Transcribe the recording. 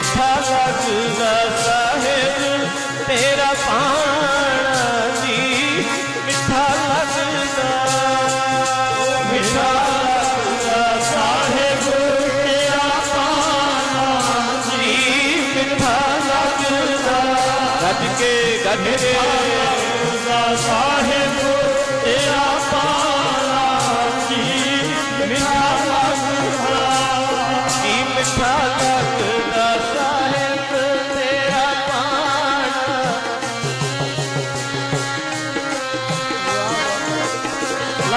ਮਿੱਠਾ ਲੱਗਦਾ ਸਾਹਿਬ ਤੇਰਾ ਪਾਣਾ ਜੀ। ਮਿੱਠਾ ਲੱਗਦਾ ਮਿੱਠਾ ਲੱਗਦਾ ਸਾਹਿਬ ਤੇਰਾ ਪਾਣਾ ਜੀ। ਮਿੱਠਾ ਲੱਗਦਾ ਗੱਜ ਕੇ ਗੱਜ ਕੇ।